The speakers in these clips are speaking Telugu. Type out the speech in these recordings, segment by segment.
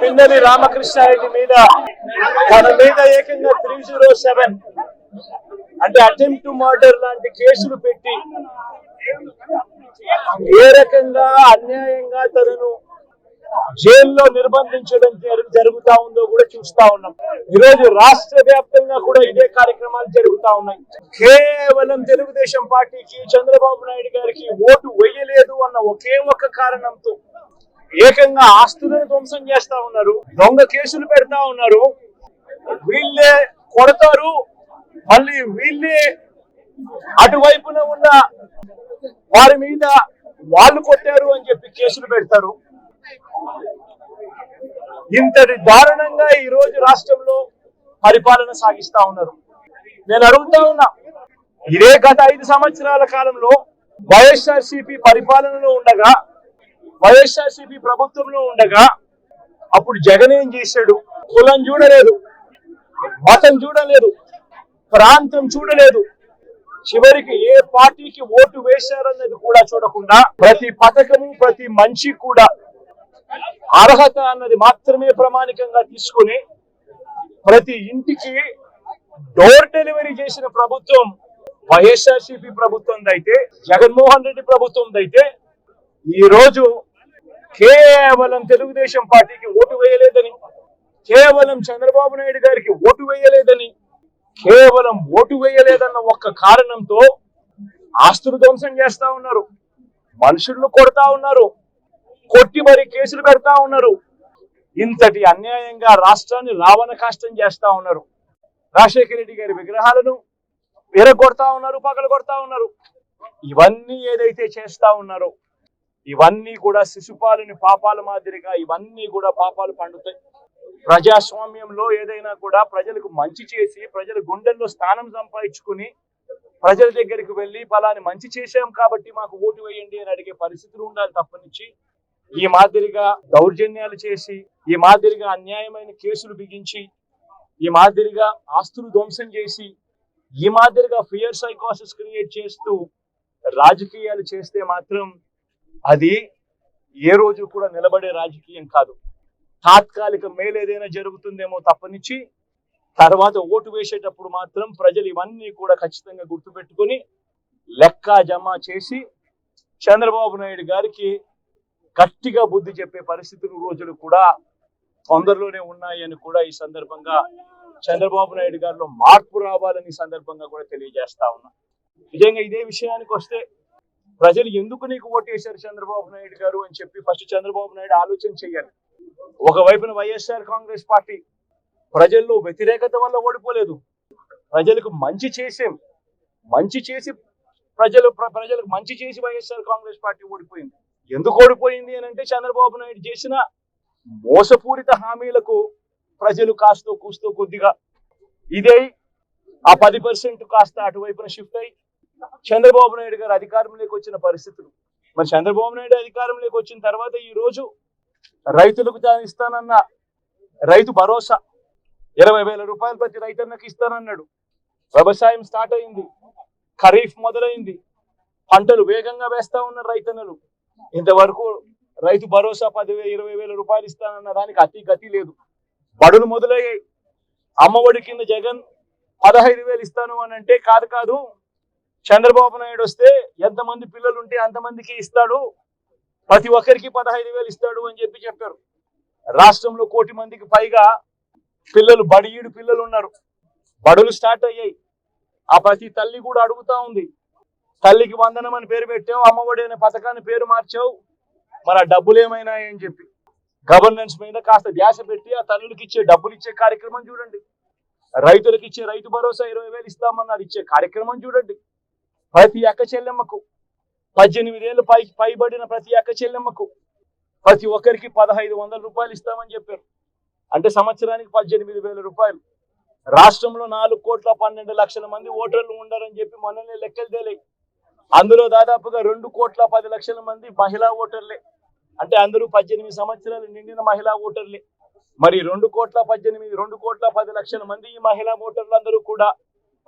పిన్నెలి రామకృష్ణారెడ్డి మీద తన మీద ఏకంగా త్రీ జీరో సెవెన్ అంటే అటెంప్ట్ టు మర్డర్ లాంటి కేసులు పెట్టి ఏ రకంగా అన్యాయంగా తనను జైల్లో నిర్బంధించడం జరుగుతా ఉందో కూడా చూస్తా ఉన్నాం. ఈరోజు రాష్ట్ర వ్యాప్తంగా కూడా ఇదే కార్యక్రమాలు జరుగుతా ఉన్నాయి. కేవలం తెలుగుదేశం పార్టీకి చంద్రబాబు నాయుడు గారికి ఓటు వేయలేదు అన్న ఒకే ఒక్క కారణంతో ఏకంగా ఆస్తులను ధ్వంసం చేస్తా ఉన్నారు. దొంగ కేసులు పెడతా ఉన్నారు. వీళ్ళే కొడతారు. మళ్ళీ వీళ్ళే అటువైపున ఉన్న వారి మీద వాళ్ళు కొట్టారు అని చెప్పి కేసులు పెడతారు. ఇంతటి దారుణంగా ఈ రోజు రాష్ట్రంలో పరిపాలన సాగిస్తా ఉన్నారు. నేను అడుగుతా ఉన్నా ఇదే గత ఐదు సంవత్సరాల కాలంలో వైఎస్ఆర్సీపీ పరిపాలనలో ఉండగా వైఎస్ఆర్సీపీ ప్రభుత్వంలో ఉండగా అప్పుడు జగన్ ఏం చేశాడు? కులం చూడలేదు. మతం చూడలేదు. ప్రాంతం చూడలేదు. చివరికి ఏ పార్టీకి ఓటు వేశారన్నది కూడా చూడకుండా ప్రతి పథకము ప్రతి మనిషి కూడా అర్హత అన్నది మాత్రమే ప్రామాణికంగా తీసుకుని ప్రతి ఇంటికి డోర్ డెలివరీ చేసిన ప్రభుత్వం వైఎస్ఆర్సీపీ ప్రభుత్వం అయితే జగన్మోహన్ రెడ్డి ప్రభుత్వం అయితే ఈ రోజు కేవలం తెలుగుదేశం పార్టీకి ఓటు వేయలేదని కేవలం చంద్రబాబు నాయుడు గారికి ఓటు వేయలేదని కేవలం ఓటు వేయలేదన్న ఒక్క కారణంతో ఆస్తులు ధ్వంసం చేస్తా ఉన్నారు మనుషులను కొడతా ఉన్నారు కొట్టి మరి కేసులు పెడతా ఉన్నారు. ఇంతటి అన్యాయంగా రాష్ట్రాన్ని రావణ కాష్టం చేస్తా ఉన్నారు. రాజశేఖర రెడ్డి గారి విగ్రహాలను విరగొడతా ఉన్నారు పగలు కొడతా ఉన్నారు. ఇవన్నీ ఏదైతే చేస్తా ఉన్నారో ఇవన్నీ కూడా శిశుపాలని పాపాల మాదిరిగా ఇవన్నీ కూడా పాపాలు పండుతాయి. ప్రజాస్వామ్యంలో ఏదైనా కూడా ప్రజలకు మంచి చేసి ప్రజల గుండెల్లో స్థానం సంపాదించుకుని ప్రజల దగ్గరికి వెళ్ళి ఫలాని మంచి చేశాం కాబట్టి మాకు ఓటు వేయండి అని అడిగే పరిస్థితులు ఉండాలి తప్పనిచ్చి. ఈ మాదిరిగా దౌర్జన్యాలు చేసి ఈ మాదిరిగా అన్యాయమైన కేసులు బిగించి ఈ మాదిరిగా ఆస్తులు ధ్వంసం చేసి ఈ మాదిరిగా ఫియర్ సైకాసిస్ క్రియేట్ చేస్తూ రాజకీయాలు చేస్తే మాత్రం అది ఏ రోజు కూడా నిలబడే రాజకీయం కాదు. తాత్కాలిక మేలు ఏదైనా జరుగుతుందేమో తప్పనిచ్చి తర్వాత ఓటు వేసేటప్పుడు మాత్రం ప్రజలు ఇవన్నీ కూడా ఖచ్చితంగా గుర్తుపెట్టుకొని లెక్క జమ చేసి చంద్రబాబు నాయుడు గారికి గట్టిగా బుద్ధి చెప్పే పరిస్థితులు రోజులు కూడా తొందరలోనే ఉన్నాయి అని కూడా ఈ సందర్భంగా చంద్రబాబు నాయుడు గారిలో మార్పు రావాలని సందర్భంగా కూడా తెలియజేస్తా ఉన్నా. నిజంగా ఇదే విషయానికి వస్తే ప్రజలు ఎందుకు నీకు ఓటేశారు చంద్రబాబు నాయుడు గారు అని చెప్పి ఫస్ట్ చంద్రబాబు నాయుడు ఆలోచన చేయాలి. ఒకవైపున వైఎస్ఆర్ కాంగ్రెస్ పార్టీ ప్రజల్లో వ్యతిరేకత వల్ల ఓడిపోలేదు. ప్రజలకు మంచి చేసే మంచి చేసి ప్రజలు ప్ర- ప్రజలకు మంచి చేసి వైఎస్ఆర్ కాంగ్రెస్ పార్టీ ఓడిపోయింది. ఎందుకు ఓడిపోయింది అని అంటే చంద్రబాబు నాయుడు చేసిన మోసపూరిత హామీలకు ప్రజలు కాస్తో కూస్తో కొద్దిగా ఇదే ఆ పది పర్సెంట్ కాస్త అటువైపున షిఫ్ట్ అయ్యి చంద్రబాబు నాయుడు గారు అధికారంలోకి వచ్చిన పరిస్థితులు. మరి చంద్రబాబు నాయుడు అధికారంలోకి వచ్చిన తర్వాత ఈ రోజు రైతులకు తాను ఇస్తానన్న రైతు భరోసా. ఇరవై వేల రూపాయలు ప్రతి రైతన్నకి ఇస్తానన్నాడు. వ్యవసాయం స్టార్ట్ అయింది. ఖరీఫ్ మొదలైంది. పంటలు వేగంగా వేస్తా ఉన్న రైతన్నలు. ఇంతవరకు రైతు భరోసా పదివే ఇరవై వేల రూపాయలు ఇస్తానన్న దానికి అతి గతి లేదు. బడులు మొదలయ్యాయి. అమ్మఒడి కింద జగన్ పదహైదు వేలు ఇస్తాను అని అంటే కాదు కాదు చంద్రబాబు నాయుడు వస్తే ఎంతమంది పిల్లలు ఉంటే అంతమందికి ఇస్తాడు. ప్రతి ఒక్కరికి పదహైదు వేలు ఇస్తాడు అని చెప్పి చెప్పారు. రాష్ట్రంలో కోటి మందికి పైగా పిల్లలు బడియుడు పిల్లలు ఉన్నారు బడులు స్టార్ట్ అయ్యాయి. ఆ ప్రతి తల్లి కూడా అడుగుతా ఉంది. తల్లికి వందనం అని పేరు పెట్టావు అమ్మఒడి అనే పథకాన్ని పేరు మార్చావు. మరి ఆ డబ్బులు ఏమైనా అని చెప్పి. గవర్నెన్స్ మీద కాస్త ధ్యాస పెట్టి ఆ తల్లులకి ఇచ్చే డబ్బులు ఇచ్చే కార్యక్రమం చూడండి. రైతులకు ఇచ్చే రైతు భరోసా ఇరవై వేలు ఇస్తామన్నారు. ఇచ్చే కార్యక్రమం చూడండి. ప్రతి అక్క చెల్లెమ్మకు పద్దెనిమిది ఏళ్ళు పై పైబడిన ప్రతి అక్క చెల్లెమ్మకు ప్రతి ఒక్కరికి పదహైదు వందల రూపాయలు ఇస్తామని చెప్పారు. అంటే సంవత్సరానికి పద్దెనిమిది వేల రూపాయలు. రాష్ట్రంలో నాలుగు కోట్ల పన్నెండు లక్షల మంది ఓటర్లు ఉండారని చెప్పి మనల్ని లెక్కలు తేలాయి. అందులో దాదాపుగా రెండు కోట్ల పది లక్షల మంది మహిళా ఓటర్లే. అంటే అందరూ పద్దెనిమిది సంవత్సరాలు నిండిన మహిళా ఓటర్లే. మరి రెండు కోట్ల పద్దెనిమిది రెండు కోట్ల పది లక్షల మంది ఈ మహిళా ఓటర్లందరూ కూడా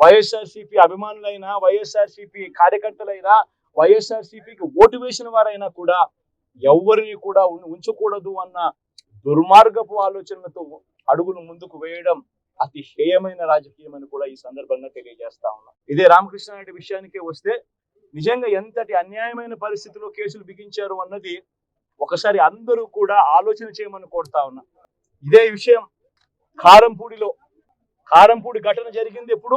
వైఎస్ఆర్సీపీ అభిమానులైనా వైఎస్ఆర్సీపీ కార్యకర్తలైనా వైఎస్ఆర్సీపీకి ఓటు వేసిన వారైనా కూడా ఎవరిని కూడా ఉంచకూడదు అన్న దుర్మార్గపు ఆలోచనలతో అడుగులు ముందుకు వేయడం అతి హేయమైన రాజకీయం అని కూడా ఈ సందర్భంగా తెలియజేస్తా ఉన్నా. ఇదే రామకృష్ణారెడ్డి విషయానికే వస్తే నిజంగా ఎంతటి అన్యాయమైన పరిస్థితిలో కేసులు బిగించారు అన్నది ఒకసారి అందరూ కూడా ఆలోచన చేయమని కోరుతా ఉన్నా. ఇదే విషయం కారంపూడిలో కారంపూడి ఘటన జరిగింది ఎప్పుడు?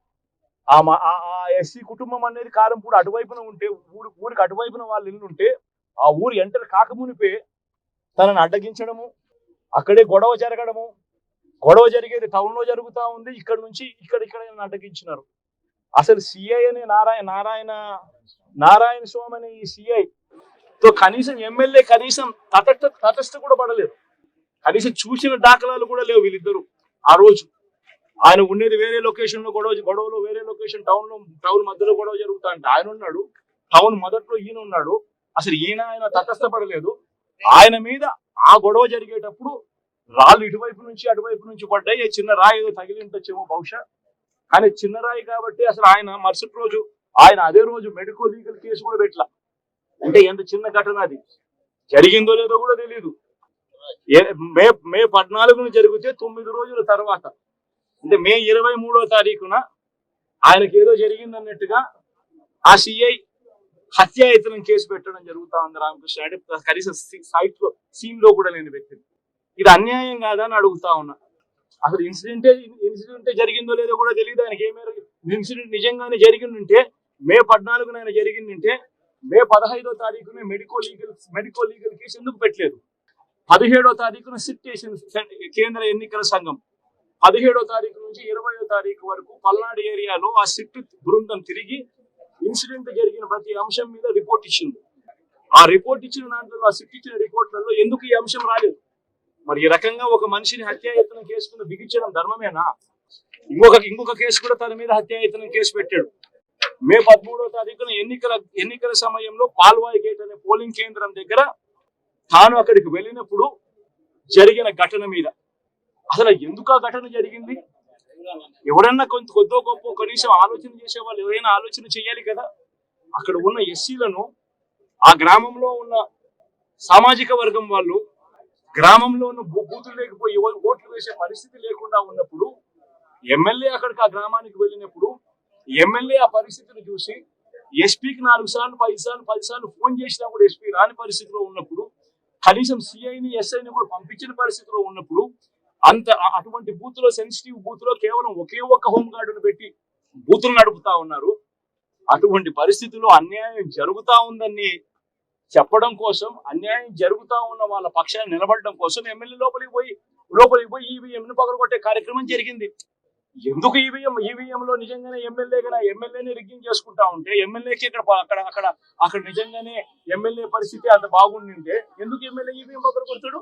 ఆ ఆ- ఆ ఎస్సీ కుటుంబం అనేది కారంపూడి అటువైపున ఉంటే ఊరు ఊరికి అటువైపున వాళ్ళు ఇల్లు ఉంటే ఆ ఊరు ఎంటర్ కాకమునిపే తనని అడ్డగించడము అక్కడే గొడవ జరగడము. గొడవ జరిగేది టౌన్లో జరుగుతా ఉంది. ఇక్కడ నుంచి ఇక్కడ ఇక్కడ అడ్డగించినారు. అసలు సిఐ అనే నారాయణ నారాయణ నారాయణ స్వామి అనే ఈ సిఐ తో కనీసం ఎమ్మెల్యే కనీసం తటస్థ తటస్థ కూడా పడలేదు. కనీసం చూసిన దాఖలాలు కూడా లేవు వీళ్ళిద్దరు ఆ రోజు. ఆయన ఉండేది వేరే లొకేషన్లో గొడవ గొడవలో వేరే లొకేషన్ టౌన్లో టౌన్ మధ్యలో గొడవ జరుగుతా అంటే ఆయన ఉన్నాడు. టౌన్ మొదట్లో ఈయన ఉన్నాడు. అసలు ఈయన ఆయన తటస్థపడలేదు. ఆయన మీద ఆ గొడవ జరిగేటప్పుడు రాళ్ళు ఇటువైపు నుంచి అటువైపు నుంచి పడ్డాయి. చిన్న రాయి ఏదో తగిలి ఉండొచ్చేమో బహుశా. కానీ చిన్న రాయి కాబట్టి అసలు ఆయన మరుసటి రోజు ఆయన అదే రోజు మెడికల్ లీగల్ కేసు కూడా పెట్టలా. అంటే ఎంత చిన్న ఘటన అది? జరిగిందో లేదో కూడా తెలియదు మే మే పద్నాలుగున జరిగితే తొమ్మిది రోజుల తర్వాత అంటే మే ఇరవై మూడో తారీఖున ఆయనకి ఏదో జరిగింది అన్నట్టుగా ఆ సిఐ హత్యాయతనం కేసు పెట్టడం జరుగుతా ఉంది రామకృష్ణ. అంటే కనీసం సైట్లో సీన్లో కూడా లేని వ్యక్తి. ఇది అన్యాయం కాదా అని అడుగుతా ఉన్నా. అసలు ఇన్సిడెంటే ఇన్సిడెంట్ జరిగిందో లేదో కూడా తెలియదు ఆయనకి. ఏ మేరకు? ఇన్సిడెంట్ నిజంగానే జరిగిందంటే మే పద్నాలుగున ఆయన జరిగిందంటే మే పదహైదో తారీఖున medico legal medico legal case ఎందుకు పెట్టలేదు? పదిహేడో తారీఖున సిట్ కేంద్ర ఎన్నికల సంఘం పదిహేడో తారీఖు నుంచి ఇరవయో తారీఖు వరకు పల్నాడు ఏరియాలో ఆ సిట్ బృందం తిరిగి ఇన్సిడెంట్ జరిగిన ప్రతి అంశం మీద రిపోర్ట్ ఇచ్చింది. ఆ రిపోర్ట్ ఇచ్చిన దాంట్లో ఆ సిట్ ఇచ్చిన రిపోర్ట్లలో ఎందుకు ఈ అంశం రాలేదు? మరి ఈ రకంగా ఒక మనిషిని హత్యాయత్నం కేసు మీద బిగించడం ధర్మమేనా? ఇంకొక ఇంకొక కేసు కూడా తన మీద హత్యాయత్నం కేసు పెట్టాడు. మే పదమూడో తారీఖున ఎన్నికల ఎన్నికల సమయంలో పాల్వాయి గేట్ అనే పోలింగ్ కేంద్రం దగ్గర తాను అక్కడికి వెళ్ళినప్పుడు జరిగిన ఘటన మీద అసలు ఎందుకు ఆ ఘటన జరిగింది? ఎవరన్నా కొంత కొద్దో గొప్ప కనీసం ఆలోచన చేసే వాళ్ళు ఎవరైనా ఆలోచన చేయాలి కదా? అక్కడ ఉన్న ఎస్సీలను ఆ గ్రామంలో ఉన్న సామాజిక వర్గం వాళ్ళు గ్రామంలో ఉన్న బూతులు లేకపోయి ఎవరు ఓట్లు వేసే పరిస్థితి లేకుండా ఉన్నప్పుడు ఎమ్మెల్యే అక్కడికి ఆ గ్రామానికి వెళ్ళినప్పుడు ఎమ్మెల్యే ఆ పరిస్థితిని చూసి ఎస్పీకి నాలుగు సార్లు పది సార్లు పది సార్లు ఫోన్ చేసినా కూడా ఎస్పీ రాని పరిస్థితిలో ఉన్నప్పుడు కనీసం సిఐని ఎస్ఐని కూడా పంపించిన పరిస్థితిలో ఉన్నప్పుడు అంత అటువంటి బూత్లో సెన్సిటివ్ బూత్లో కేవలం ఒకే ఒక్క హోమ్ గార్డును పెట్టి బూతులు నడుపుతా ఉన్నారు. అటువంటి పరిస్థితుల్లో అన్యాయం జరుగుతా ఉందని చెప్పడం కోసం అన్యాయం జరుగుతా ఉన్న వాళ్ళ పక్షాన్ని నిలబడడం కోసం ఎమ్మెల్యే లోపలికి పోయి లోపలికి పోయి ఈవీఎం ను పగలగొట్టే కార్యక్రమం జరిగింది. ఎందుకు ఈవీఎం ఈవీఎం లో నిజంగానే ఎమ్మెల్యే కదా ఎమ్మెల్యేని రిగ్గింగ్ చేసుకుంటా ఉంటే ఎమ్మెల్యేకి ఇక్కడ అక్కడ అక్కడ అక్కడ నిజంగానే ఎమ్మెల్యే పరిస్థితి అంత బాగుండింటే ఎందుకు ఎమ్మెల్యే ఈవీఎం పగలగొడతాడు?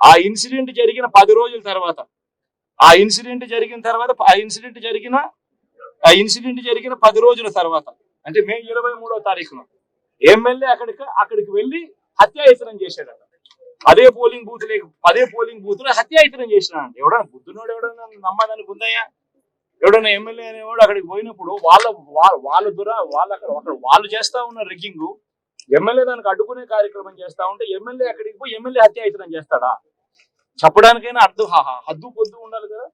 ఆ ఇన్సిడెంట్ జరిగిన పది రోజుల తర్వాత ఆ ఇన్సిడెంట్ జరిగిన తర్వాత ఆ ఇన్సిడెంట్ జరిగిన ఆ ఇన్సిడెంట్ జరిగిన పది రోజుల తర్వాత అంటే మే ఇరవై మూడో తారీఖున ఎమ్మెల్యే అక్కడికి అక్కడికి వెళ్ళి హత్యాయత్నం చేశాడట. అదే పోలింగ్ బూత్ లేక అదే పోలింగ్ బూత్లో హత్యాయతనం చేసినాడు ఎవడన్నా బుద్ధునోడు ఎవడన్నా నమ్మదానికి ఉందయ్యా ఎవడన్నా ఎమ్మెల్యే అనేవాడు అక్కడికి పోయినప్పుడు వాళ్ళ వాళ్ళ- దురా వాళ్ళు అక్కడ వాళ్ళు చేస్తా ఉన్న రిగ్గింగ్ ఎమ్మెల్యే దానికి అడ్డుకునే కార్యక్రమం చేస్తా ఉంటే ఎమ్మెల్యే అక్కడికి పోయి ఎమ్మెల్యే హత్యాయతనం చేస్తాడా? చెప్పడానికైనా అర్థం హద్దు పొద్దు ఉండాలి కదా.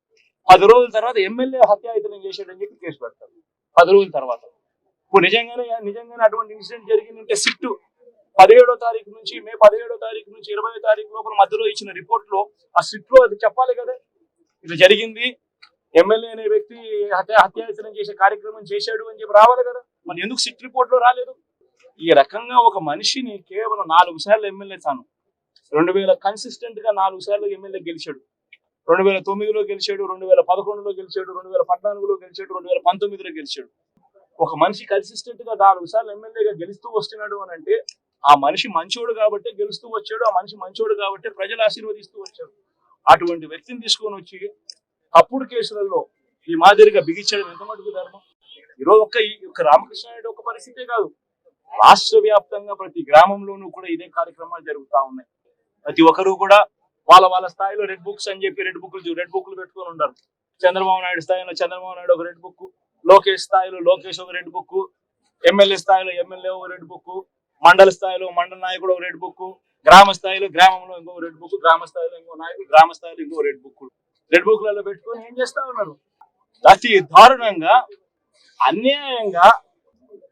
పది రోజుల తర్వాత ఎమ్మెల్యే హత్యాయతనం చేశాడని చెప్పి కేసు పెడతారు పది రోజుల తర్వాత. ఇప్పుడు నిజంగానే నిజంగానే అటువంటి ఇన్సిడెంట్ జరిగిందంటే సిట్టు. పదిహేడో తారీఖు నుంచి మే పదిహేడో తారీఖు నుంచి ఇరవై తారీఖు లోపల మధ్యలో ఇచ్చిన రిపోర్ట్లో ఆ సిట్లో అది చెప్పాలి కదా. ఇది జరిగింది. ఎమ్మెల్యే అనే వ్యక్తి హత్య హత్యాయతనం చేసే కార్యక్రమం చేశాడు అని చెప్పి రావాలి కదా. మరి ఎందుకు సిట్ రిపోర్ట్లో రాలేదు? ఈ రకంగా ఒక మనిషిని కేవలం నాలుగు సార్లు ఎమ్మెల్యే తాను. రెండు వేల కన్సిస్టెంట్గా నాలుగు సార్లు ఎమ్మెల్యే గెలిచాడు. రెండు వేల తొమ్మిదిలో గెలిచాడు రెండు వేల పదకొండులో గెలిచాడు రెండు వేల పద్నాలుగులో గెలిచాడు రెండు వేల పంతొమ్మిదిలో గెలిచాడు. ఒక మనిషి కన్సిస్టెంట్గా నాలుగు సార్లు ఎమ్మెల్యేగా గెలుస్తూ వస్తున్నాడు అని అంటే ఆ మనిషి మంచోడు కాబట్టి గెలుస్తూ వచ్చాడు ఆ మనిషి మంచోడు కాబట్టి ప్రజలు ఆశీర్వదిస్తూ వచ్చాడు అటువంటి వ్యక్తిని తీసుకొని వచ్చి తప్పుడు కేసులలో ఈ మాదిరిగా బిగించడం ఎంత మటుకు ధర్మం? ఈరోజు ఒక్క ఈ రామకృష్ణ ఒక పరిస్థితే కాదు. రాష్ట్ర వ్యాప్తంగా ప్రతి గ్రామంలోనూ కూడా ఇదే కార్యక్రమాలు జరుగుతా ఉన్నాయి. ప్రతి ఒక్కరూ కూడా వాళ్ళ వాళ్ళ స్థాయిలో రెడ్ బుక్స్ అని చెప్పి రెడ్ బుక్లు రెడ్ బుక్లు పెట్టుకొని ఉంటారు చంద్రబాబు నాయుడు స్థాయిలో చంద్రబాబు నాయుడు ఒక రెడ్ బుక్ లోకేష్ స్థాయిలో లోకేష్ ఒక రెడ్ బుక్ ఎమ్మెల్యే స్థాయిలో ఎమ్మెల్యే ఒక రెడ్ బుక్ మండల స్థాయిలో మండల నాయకుడు ఒక రెడ్ బుక్ గ్రామ స్థాయిలో గ్రామంలో ఇంకో రెడ్ బుక్ గ్రామ స్థాయిలో ఇంకో నాయకుడు గ్రామ స్థాయిలో ఇంకో రెడ్ బుక్. రెడ్ బుక్లలో పెట్టుకొని ఏం చేస్తా ఉన్నారు? అతి దారుణంగా అన్యాయంగా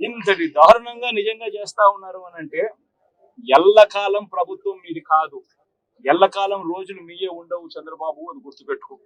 ఇంతటి దారుణంగా నిజంగా చేస్తా ఉన్నారు అని అంటే ఎల్లకాలం ప్రభుత్వం మీది కాదు. ఎల్లకాలం రోజులు మీయే ఉండవు చంద్రబాబు అని గుర్తుపెట్టుకో.